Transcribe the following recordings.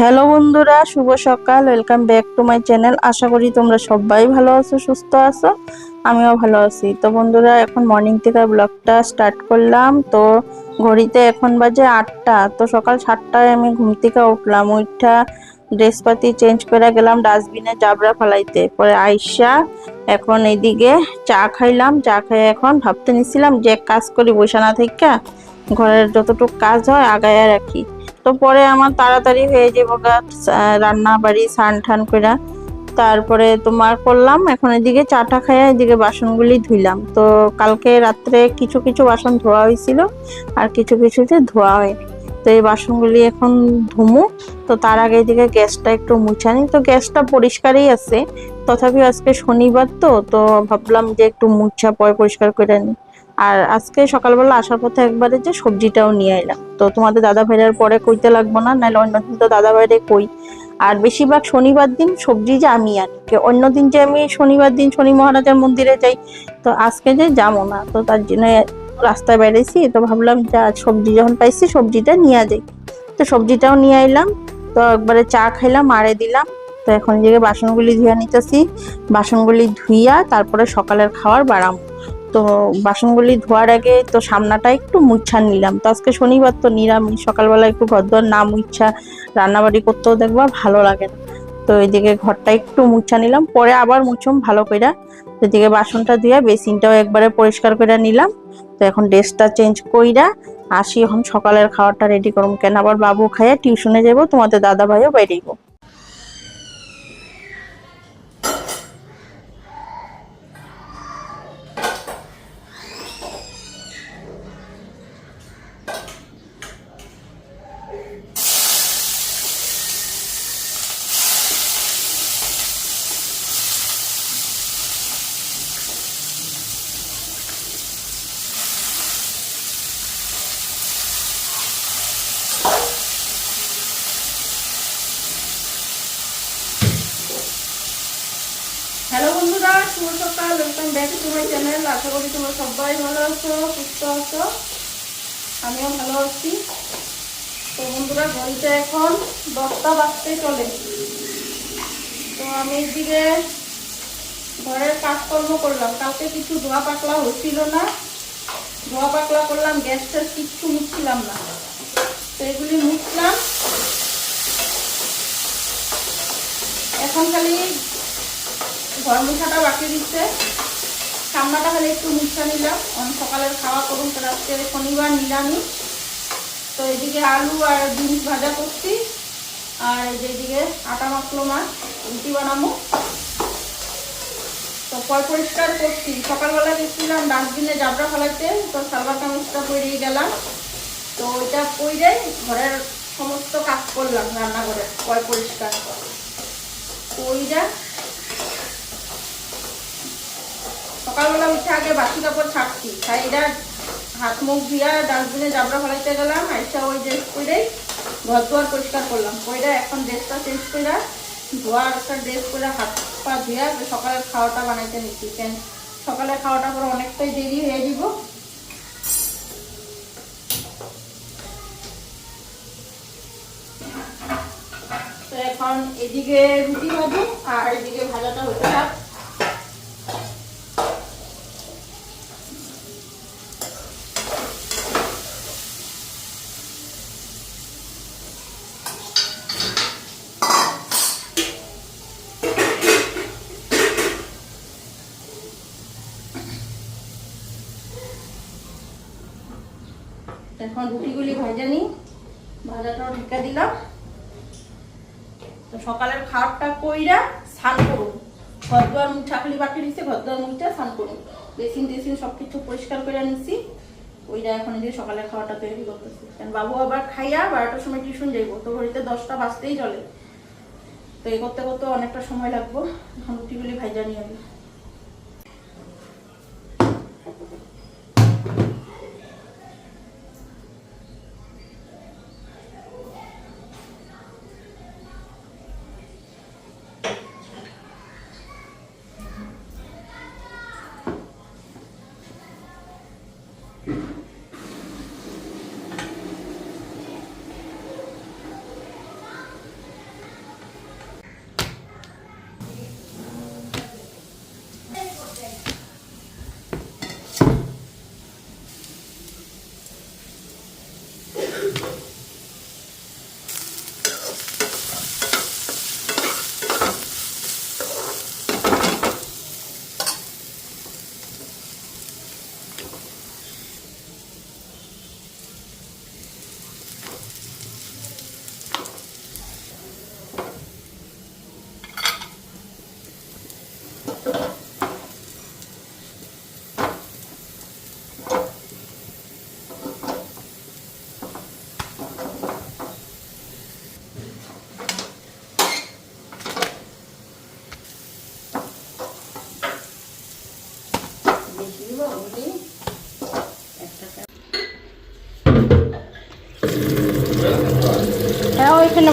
Hello বন্ধুরা, শুভ সকাল welcome back to my channel আশা করি তোমরা সবাই ভালো আছো, সুস্থ আছো, আমিও ভালো আছি। তো বন্ধুরা, এখন মর্নিং থেকে ব্লগটা স্টার্ট করলাম। তো ঘড়িতে এখন বাজে আটটা, তো সকাল সাতটায় আমি ঘুম থেকে উঠলাম। ওইটা ড্রেসপাতি চেঞ্জ করে গেলাম ডাস্টবিনে জাবরা ফেলাইতে। পরে আইসা এখন এইদিকে চা খাইলাম। চা খাই এখন ভাবতে নিছিলাম যে কাজ করি বসে না থেকে ঘরের যতটুকু কাজ হয় আগায় রাখি। তো পরে আমার তাড়াতাড়ি হয়ে যাব রান্না বাড়ি, স্নান ঠান করে তারপরে তোমার করলাম, এখন এদিকে চাটা খাইয়া এদিকে বাসনগুলি ধুইলাম। তো কালকে রাত্রে কিছু কিছু বাসন ধোয়া হয়েছিল আর কিছু কিছুতে ধোয়া হয়নি তো এই বাসনগুলি এখন ধুমু। তো তার আগে এদিকে গ্যাসটা একটু মুছানি তো গ্যাসটা পরিষ্কারই আছে। তথাপি আজকে শনিবার তো তো ভাবলাম যে একটু মুছা পয় পরিষ্কার করে নিই আর আজকে সকালবেলা আসার পথে একবারে যে সবজিটাও নিয়ে এলাম তো তোমাদের দাদা ভাইয়ের পরে কইতে লাগবো না, নাহলে অন্যদিন তো দাদা ভাইরে কই। আর বেশিরভাগ শনিবার দিন সবজি যে আমি আনি অন্য দিন যে আমি শনিবার দিন শনি মহারাজের মন্দিরে যাই, তো আজকে যে যাব না, তো তার জন্য রাস্তায় বেড়েছি তো ভাবলাম যে সবজি যখন পাইছি, সবজিটা নিয়ে যাই। তো সবজিটাও নিয়ে এলাম তো একবারে চা খাইলাম মারে দিলাম, তো এখন যে বাসনগুলি ধুয়ে নিতেছি। বাসনগুলি ধুইয়া তারপরে সকালের খাবার বাড়াম তো বাসনগুলি ধোয়ার আগে তো সামনাটা একটু মুচ্ছা নিলাম। তো আজকে শনিবার তো নিরামিষ সকালবেলা একটু ঘর দর না মুচ্ছা রান্নাবাড়ি করতেও দেখবা ভালো লাগে না। তো এদিকে ঘরটা একটু মুচ্ছা নিলাম, পরে আবার মুছুম ভালো করে এদিকে বাসনটা দিয়ে বেসিনটাও একবারে পরিষ্কার করে নিলাম। তো এখন ড্রেসটা চেঞ্জ কইরা আসি, এখন সকালের খাবারটা রেডি করুম কেন আবার বাবু খাইয়া টিউশনে যাব তোমাদের দাদা ভাইও বেরিয়েবো হ্যালো বন্ধুরা শুভ সকাল welcome back to my channel আশা করি তোমরা সবাই ভালো আছো, সুস্থ আছো। আমিও ভালো আছি। তো বন্ধুরা ঘড়িতে এখন দশটা বাজতে চলে। তো আমি এদিকে ঘরের কাজকর্ম করলাম। কালকে কিছু ধোয়া পাকলা হচ্ছিল না। ধোয়া পাকলা করলাম, গ্যাস ট্যাস কিচ্ছু মুছছিলাম না। তো মুছলাম। এখন খালি ঘর মুছাটা বাকি দিচ্ছে। সামনাটা খালি একটু মুছা নিলাম। সকালের খাওয়া করুন তো শনিবার নিরামিষ। তো এদিকে আলু আর ডিম ভাজা করছি। আর এই যে এদিকে আটা মাখলো মাছ রুটি বানাবো। তো পয় পরিষ্কার করছি। সকালবেলা গেছিলাম ডাস্টবিনে জাবরা ফেলাইতে তো সালবার কামিজটা পরিয়ে গেলাম। তো ওইটা পরে ঘরের সমস্ত কাজ করলাম রান্নাঘরে পয় পরিষ্কার করে ওইটা সকালবেলা উঠে আগে বাসি কাপড় ছাড়ছি। তাই এটা হাত মুখ দিয়া ডাস্টবিনে জাবরা ফেলাইতে গেলাম আইসা ওই ড্রেস করে ঘর দুয়ার পরিষ্কার করলাম। ওইটা এখন ড্রেসটা চেঞ্জ করে ধোয়া একটা ড্রেস করে হাত পা ধুয়া সকালের খাওয়াটা বানাইতে নিচ্ছি। কেন? সকালের খাওয়াটা পরে অনেকটাই দেরি হয়ে যাব তো এখন এদিকে রুটি ভাজু আর এদিকে ভাজাটা হতে থাক। এখন রুটিগুলি ভেজে নিই। ভাজাটাও ঢেকে দিলাম। তো সকালের খাবারটা কইরা স্নান করুন। ঘর দুয়ার মুখ ছাকলি বাকি দিচ্ছে ঘর দুয়ার মুখটা স্নান করুন। বেসিন টেসিন সব কিছু পরিষ্কার করে নিচ্ছি ওইটা এখন যে সকালের খাওয়াটা তৈরি করতেছি। কারণ বাবু আবার খাইয়া বারোটার সময় টিউশন যাইবো, তো ঘড়িতে দশটা বাজতেই চলে। তো এই করতে করতে অনেকটা সময় লাগবো। এখন রুটিগুলি ভাজা নিয়ে আমি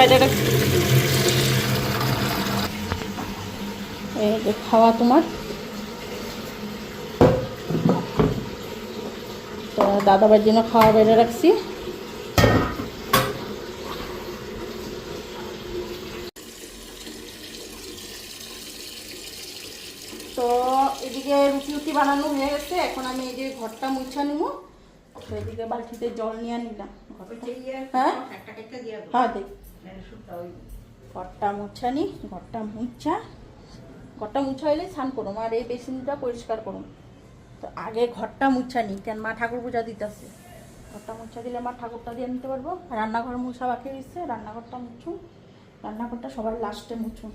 বাইরে রাখছি এই যে খাওয়া তোমার। তো দাদাবার জন্য খাওয়া বাইরে রাখছি। তো এদিকে রুটি রুটি বানানো হয়ে গেছে এখন আমি এই যে ঘরটা মুছা নিব। তো এদিকে বালতিতে জল নিয়ে নিলাম। ঘরটা হ্যাঁ? হ্যাঁ দেখ। ঘরটা মুছানি, ঘরটা মুছা। ঘরটা মুছা হইলে স্নান করুন আর এই বেসিনটা পরিষ্কার করুন তো আগে ঘরটা মুছানি, কেন মা ঠাকুর পূজা দিতেছে। ঘরটা মুছা দিলে মা ঠাকুরটা দিয়ে নিতে পারব। রান্নাঘর মুছা বাকি দিচ্ছে রান্নাঘরটা মুছুন রান্নাঘরটা সবার লাস্টে মুছুম।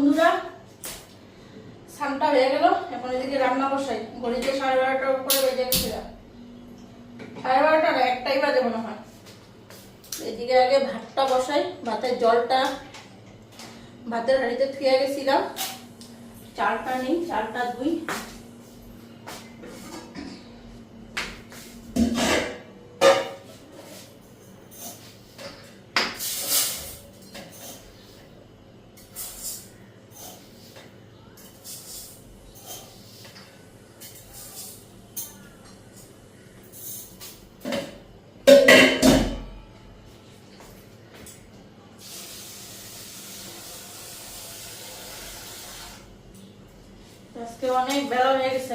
বন্ধুরা, স্নানটা হয়ে গেল। এখন এদিকে রান্না বসাই। ঘড়িতে সাড়ে বারোটার উপরে বেজে গেছিলাম সাড়ে বারোটা না, একটাই বাজে মনে হয়। এদিকে আগে ভাতটা বসাই, ভাতের জলটা। ভাতের হাঁড়িতে থুয়ে গেছিলাম। চালটা নেই, চালটা ধুই। আজকে অনেক বেলা হয়ে গেছে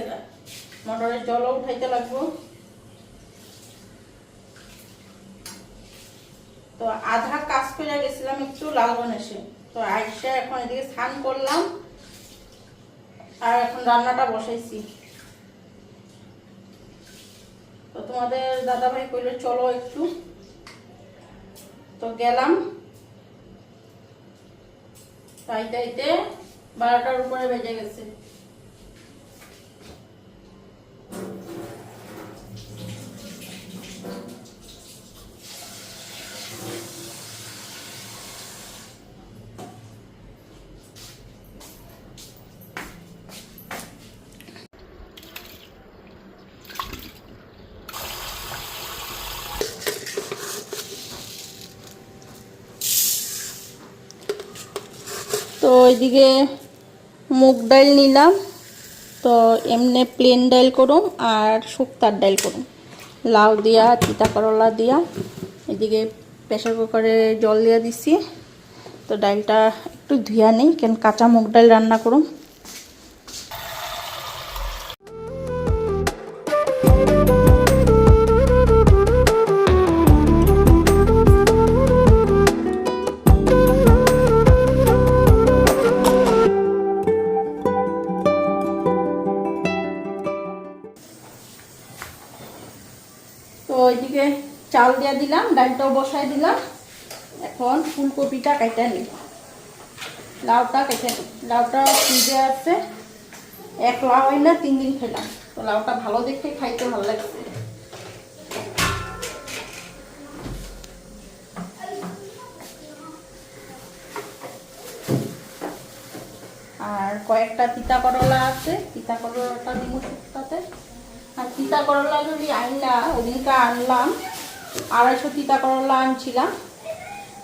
মোটরের জলও উঠাইতে লাগবো। তো আধা কাজ করে গেছিলাম একটু লালবন এসে তো আইসা এখন এদিকে স্নান করলাম। আর এখন রান্নাটা বসাইছি। তো তোমাদের দাদা ভাই কইলো, চলো একটু। তো গেলাম। তাইতে বারোটার উপরে বেজে গেছে। ওইদিকে মুগ ডাল নিলাম। তো এমনি প্লেন ডাল করুম আর শুক্তার ডাল করুম। লাউ দিয়া, তিতা করলা দিয়া। এদিকে প্রেশার কুকারে জল দিয়ে দিছি। তো ডালটা একটু ধুয়া নেই, কেন কাঁচা মুগ ডাল রান্না করুম। তো ওইদিকে চাল দিয়ে দিলাম, ডালটাও বসাই দিলাম। এখন ফুলকপিটা কাটা নিই লাউটা কেটে নিই। লাউটা ফ্রিজে আছে। এক লাউ হয় না তিন দিন খেলাম। তো লাউটা ভালো দেখে খাইতে ভালো লাগছে। আর কয়েকটা তিতা করলা আছে। তিতা করলাটা দিব শুক্তাতে। আর তিতা করলা যদি আনলা ওদিনকে আনলাম, আড়াইশো তিতা করলা আনছিলাম।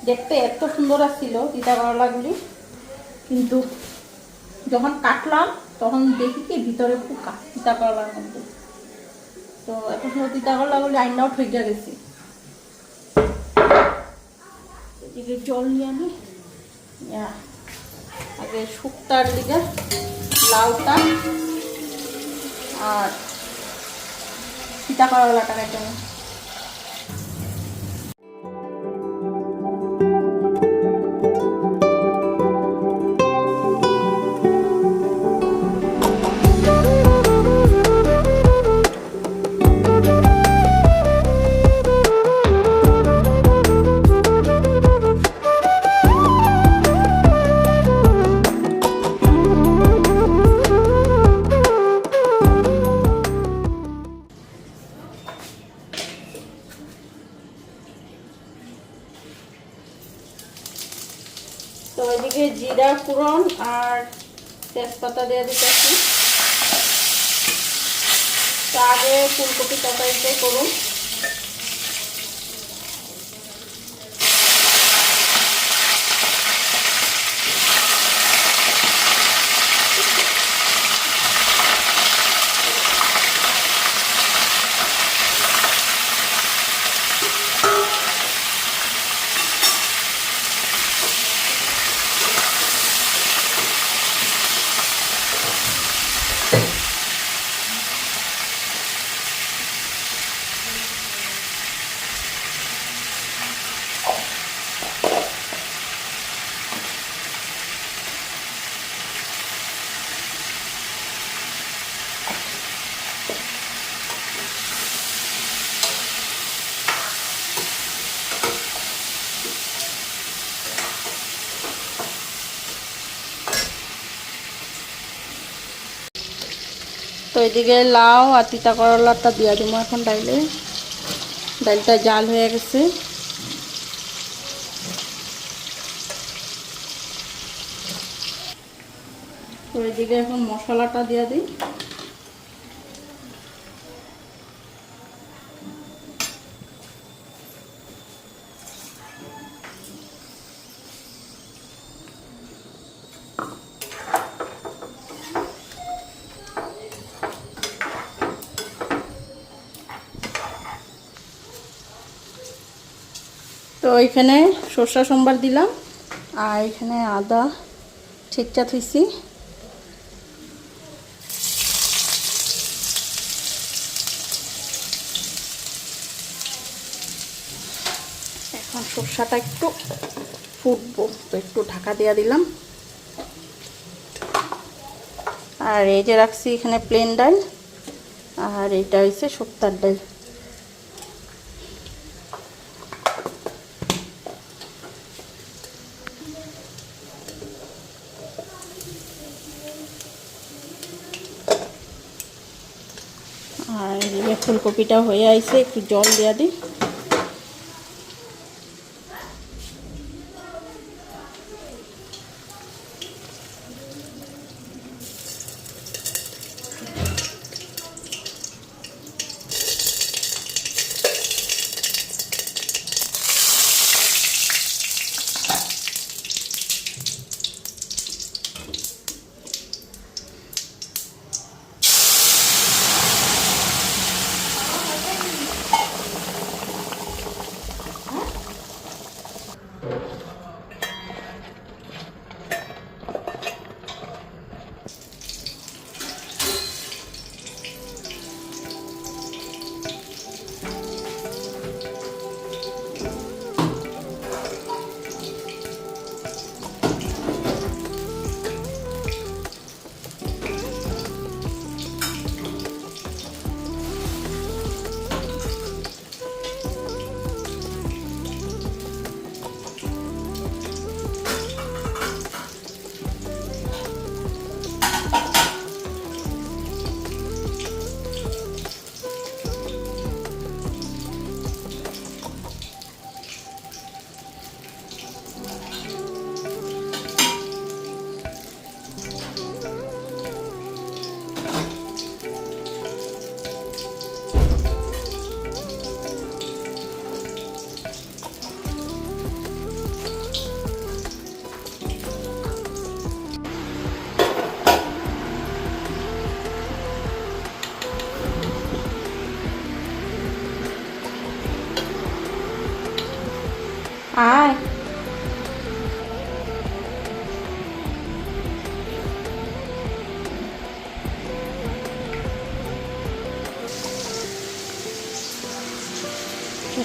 দেখতে এত সুন্দর আসছিল তিতা করলাগুলি কিন্তু যখন কাটলাম, তখন দেখি কি ভিতরে পোকা তিতা করলার মধ্যে। তো এত সুন্দর তিতা করলাগুলি আইনাও ঠইকা গেছি। এদিকে জল নিয়ে আমি আগে শুক্তার দিকে লাউটা আর সীতা করলাটা কেটে তো এদিকে জিরা ফোড়ন আর তেজপাতা দিয়ে দিতেছি। তো আগে ফুলকপি তরকারিটাই করুন। তো এদিকে লাউ আর তিতা করলাটা দিয়া দেবো এখন ডাইলে। ডাইলটা জাল হয়ে গেছে। তো এদিকে এখন মশলাটা দিয়ে দিই। তো এখানে সর্ষা সোমবার দিলাম, আর এখানে আদা ঠিকঠাক থুইছি এখন সর্ষাটা একটু ফুটবো, তো একটু ঢাকা দেওয়া দিলাম। আর এই যে রাখছি এখানে প্লেন ডাল, আর এটা হচ্ছে শুক্তার ডাল আর এদিকে ফুলকপিটা হয়ে আইছে একটু জল দেওয়া দিই।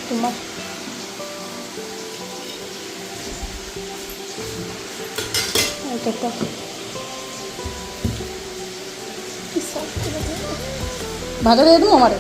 তোমার ভাজা দিয়ে দেবো? আমারে?